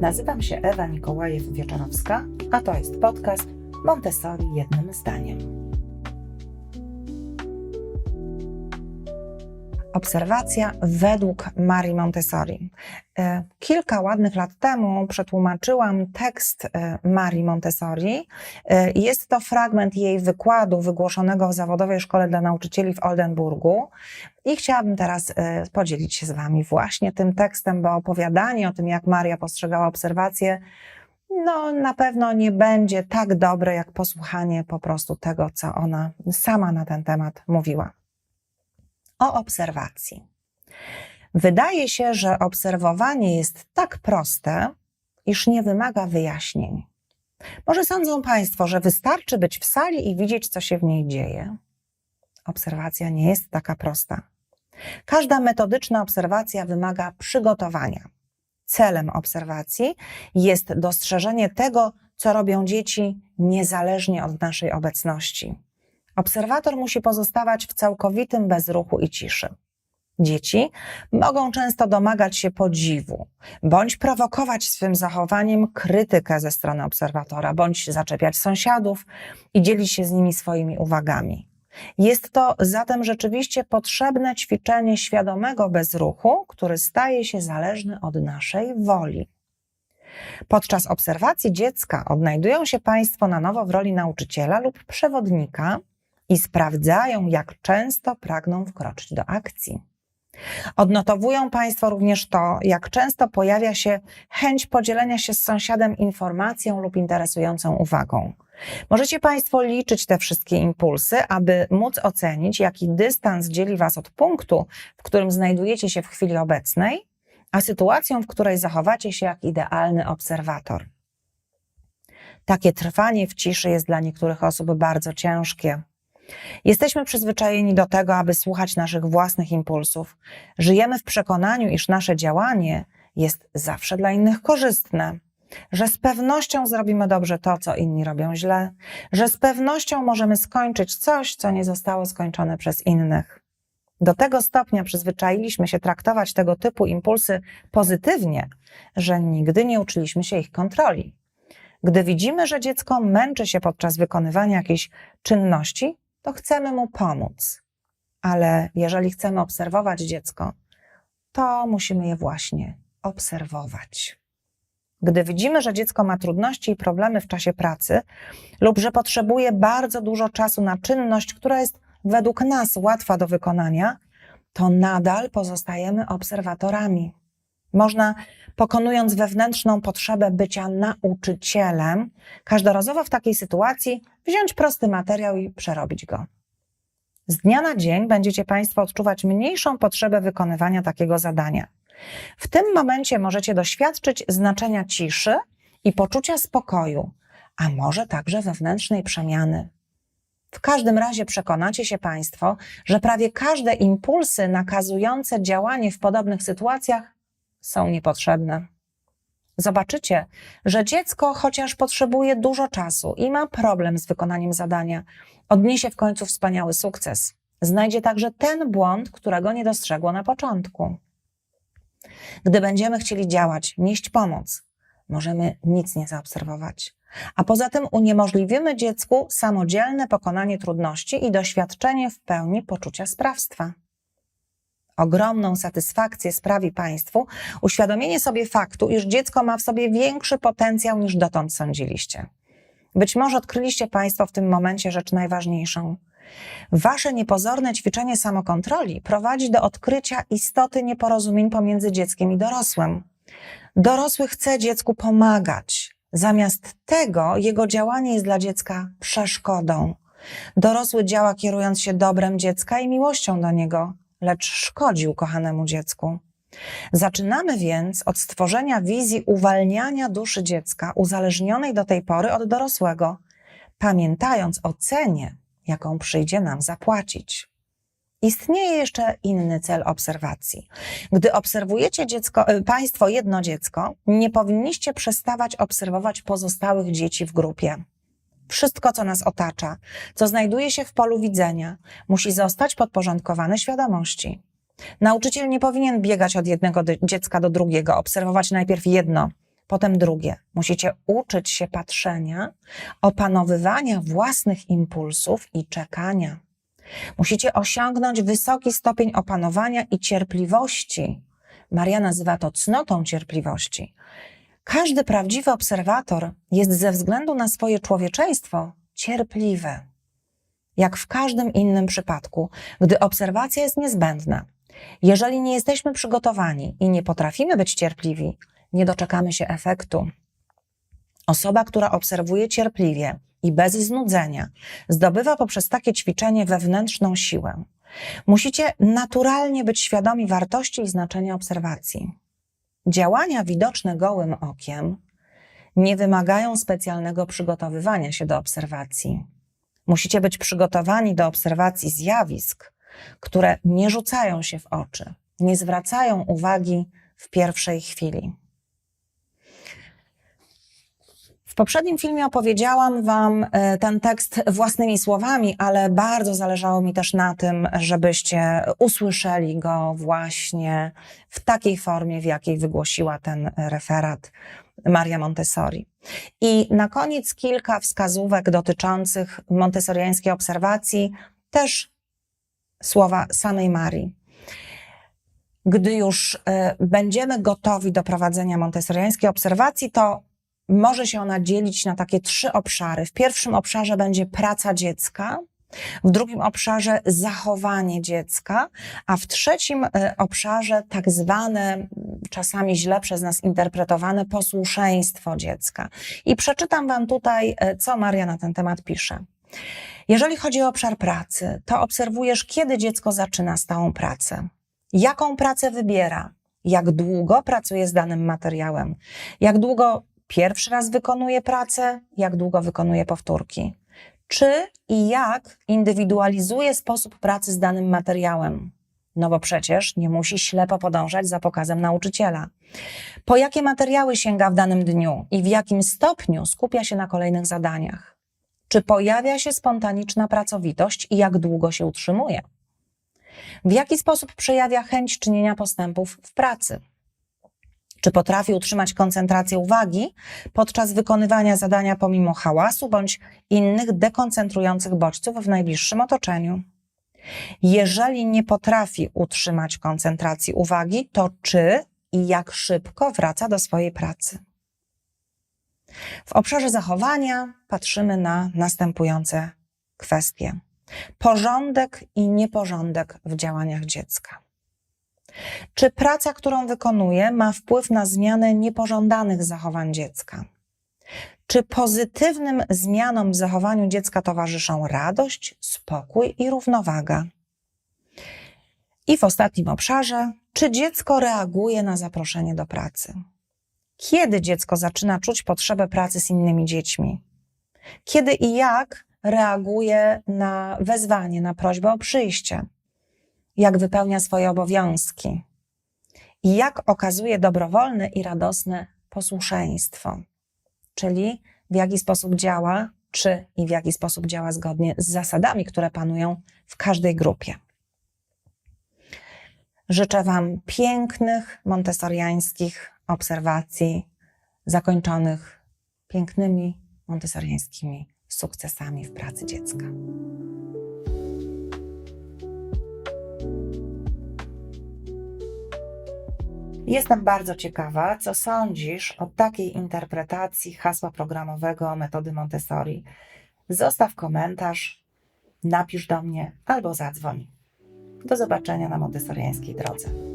Nazywam się Ewa Mikołajew-Wieczorowska, a to jest podcast Montessori jednym zdaniem. Obserwacja według Marii Montessori. E, Kilka ładnych lat temu przetłumaczyłam tekst e, Marii Montessori. E, Jest to fragment jej wykładu wygłoszonego w Zawodowej Szkole dla Nauczycieli w Oldenburgu. I chciałabym teraz podzielić się z Wami właśnie tym tekstem, bo opowiadanie o tym, jak Maria postrzegała obserwacje, no na pewno nie będzie tak dobre, jak posłuchanie po prostu tego, co ona sama na ten temat mówiła. O obserwacji. Wydaje się, że obserwowanie jest tak proste, iż nie wymaga wyjaśnień. Może sądzą Państwo, że wystarczy być w sali i widzieć, co się w niej dzieje. Obserwacja nie jest taka prosta. Każda metodyczna obserwacja wymaga przygotowania. Celem obserwacji jest dostrzeżenie tego, co robią dzieci niezależnie od naszej obecności. Obserwator musi pozostawać w całkowitym bezruchu i ciszy. Dzieci mogą często domagać się podziwu, bądź prowokować swym zachowaniem krytykę ze strony obserwatora, bądź zaczepiać sąsiadów i dzielić się z nimi swoimi uwagami. Jest to zatem rzeczywiście potrzebne ćwiczenie świadomego bezruchu, który staje się zależny od naszej woli. Podczas obserwacji dziecka odnajdują się Państwo na nowo w roli nauczyciela lub przewodnika i sprawdzają, jak często pragną wkroczyć do akcji. Odnotowują Państwo również to, jak często pojawia się chęć podzielenia się z sąsiadem informacją lub interesującą uwagą. Możecie Państwo liczyć te wszystkie impulsy, aby móc ocenić, jaki dystans dzieli Was od punktu, w którym znajdujecie się w chwili obecnej, a sytuacją, w której zachowacie się jak idealny obserwator. Takie trwanie w ciszy jest dla niektórych osób bardzo ciężkie. Jesteśmy przyzwyczajeni do tego, aby słuchać naszych własnych impulsów. Żyjemy w przekonaniu, iż nasze działanie jest zawsze dla innych korzystne, że z pewnością zrobimy dobrze to, co inni robią źle, że z pewnością możemy skończyć coś, co nie zostało skończone przez innych. Do tego stopnia przyzwyczailiśmy się traktować tego typu impulsy pozytywnie, że nigdy nie uczyliśmy się ich kontroli. Gdy widzimy, że dziecko męczy się podczas wykonywania jakiejś czynności, to chcemy mu pomóc. Ale jeżeli chcemy obserwować dziecko, to musimy je właśnie obserwować. Gdy widzimy, że dziecko ma trudności i problemy w czasie pracy lub że potrzebuje bardzo dużo czasu na czynność, która jest według nas łatwa do wykonania, to nadal pozostajemy obserwatorami. Można, pokonując wewnętrzną potrzebę bycia nauczycielem, każdorazowo w takiej sytuacji wziąć prosty materiał i przerobić go. Z dnia na dzień będziecie Państwo odczuwać mniejszą potrzebę wykonywania takiego zadania. W tym momencie możecie doświadczyć znaczenia ciszy i poczucia spokoju, a może także wewnętrznej przemiany. W każdym razie przekonacie się Państwo, że prawie każde impulsy nakazujące działanie w podobnych sytuacjach są niepotrzebne. Zobaczycie, że dziecko, chociaż potrzebuje dużo czasu i ma problem z wykonaniem zadania, odniesie w końcu wspaniały sukces. Znajdzie także ten błąd, którego nie dostrzegło na początku. Gdy będziemy chcieli działać, nieść pomoc, możemy nic nie zaobserwować. A poza tym uniemożliwimy dziecku samodzielne pokonanie trudności i doświadczenie w pełni poczucia sprawstwa. Ogromną satysfakcję sprawi Państwu uświadomienie sobie faktu, iż dziecko ma w sobie większy potencjał niż dotąd sądziliście. Być może odkryliście Państwo w tym momencie rzecz najważniejszą. Wasze niepozorne ćwiczenie samokontroli prowadzi do odkrycia istoty nieporozumień pomiędzy dzieckiem i dorosłym. Dorosły chce dziecku pomagać. Zamiast tego jego działanie jest dla dziecka przeszkodą. Dorosły działa kierując się dobrem dziecka i miłością do niego, lecz szkodzi ukochanemu dziecku. Zaczynamy więc od stworzenia wizji uwalniania duszy dziecka uzależnionej do tej pory od dorosłego, pamiętając o cenie, jaką przyjdzie nam zapłacić. Istnieje jeszcze inny cel obserwacji. Gdy obserwujecie dziecko, e, Państwo jedno dziecko, nie powinniście przestawać obserwować pozostałych dzieci w grupie. Wszystko, co nas otacza, co znajduje się w polu widzenia, musi zostać podporządkowane świadomości. Nauczyciel nie powinien biegać od jednego dziecka do drugiego, obserwować najpierw jedno, Potem drugie, musicie uczyć się patrzenia, opanowywania własnych impulsów i czekania. Musicie osiągnąć wysoki stopień opanowania i cierpliwości. Maria nazywa to cnotą cierpliwości. Każdy prawdziwy obserwator jest ze względu na swoje człowieczeństwo cierpliwy. Jak w każdym innym przypadku, gdy obserwacja jest niezbędna, jeżeli nie jesteśmy przygotowani i nie potrafimy być cierpliwi, nie doczekamy się efektu. Osoba, która obserwuje cierpliwie i bez znudzenia, zdobywa poprzez takie ćwiczenie wewnętrzną siłę. Musicie naturalnie być świadomi wartości i znaczenia obserwacji. Działania widoczne gołym okiem nie wymagają specjalnego przygotowywania się do obserwacji. Musicie być przygotowani do obserwacji zjawisk, które nie rzucają się w oczy, nie zwracają uwagi w pierwszej chwili. W poprzednim filmie opowiedziałam Wam e, ten tekst własnymi słowami, ale bardzo zależało mi też na tym, żebyście usłyszeli go właśnie w takiej formie, w jakiej wygłosiła ten referat Maria Montessori. I na koniec kilka wskazówek dotyczących montessoriańskiej obserwacji, też słowa samej Marii. Gdy już e, będziemy gotowi do prowadzenia montessoriańskiej obserwacji, to może się ona dzielić na takie trzy obszary. W pierwszym obszarze będzie praca dziecka, w drugim obszarze zachowanie dziecka, a w trzecim e, obszarze tak zwane, czasami źle przez nas interpretowane, posłuszeństwo dziecka. I przeczytam Wam tutaj, e, co Maria na ten temat pisze. Jeżeli chodzi o obszar pracy, to obserwujesz, kiedy dziecko zaczyna stałą pracę, jaką pracę wybiera, jak długo pracuje z danym materiałem, jak długo pierwszy raz wykonuje pracę, jak długo wykonuje powtórki. Czy i jak indywidualizuje sposób pracy z danym materiałem? No bo przecież nie musi ślepo podążać za pokazem nauczyciela. Po jakie materiały sięga w danym dniu i w jakim stopniu skupia się na kolejnych zadaniach? Czy pojawia się spontaniczna pracowitość i jak długo się utrzymuje? W jaki sposób przejawia chęć czynienia postępów w pracy? Czy potrafi utrzymać koncentrację uwagi podczas wykonywania zadania pomimo hałasu bądź innych dekoncentrujących bodźców w najbliższym otoczeniu? Jeżeli nie potrafi utrzymać koncentracji uwagi, to czy i jak szybko wraca do swojej pracy? W obszarze zachowania patrzymy na następujące kwestie: porządek i nieporządek w działaniach dziecka. Czy praca, którą wykonuje, ma wpływ na zmianę niepożądanych zachowań dziecka? Czy pozytywnym zmianom w zachowaniu dziecka towarzyszą radość, spokój i równowaga? I w ostatnim obszarze, czy dziecko reaguje na zaproszenie do pracy? Kiedy dziecko zaczyna czuć potrzebę pracy z innymi dziećmi? Kiedy i jak reaguje na wezwanie, na prośbę o przyjście? Jak wypełnia swoje obowiązki i jak okazuje dobrowolne i radosne posłuszeństwo, czyli w jaki sposób działa, czy i w jaki sposób działa zgodnie z zasadami, które panują w każdej grupie. Życzę Wam pięknych montessoriańskich obserwacji, zakończonych pięknymi montessoriańskimi sukcesami w pracy dziecka. Jestem bardzo ciekawa, co sądzisz o takiej interpretacji hasła programowego metody Montessori. Zostaw komentarz, napisz do mnie albo zadzwoń. Do zobaczenia na montessoriańskiej drodze.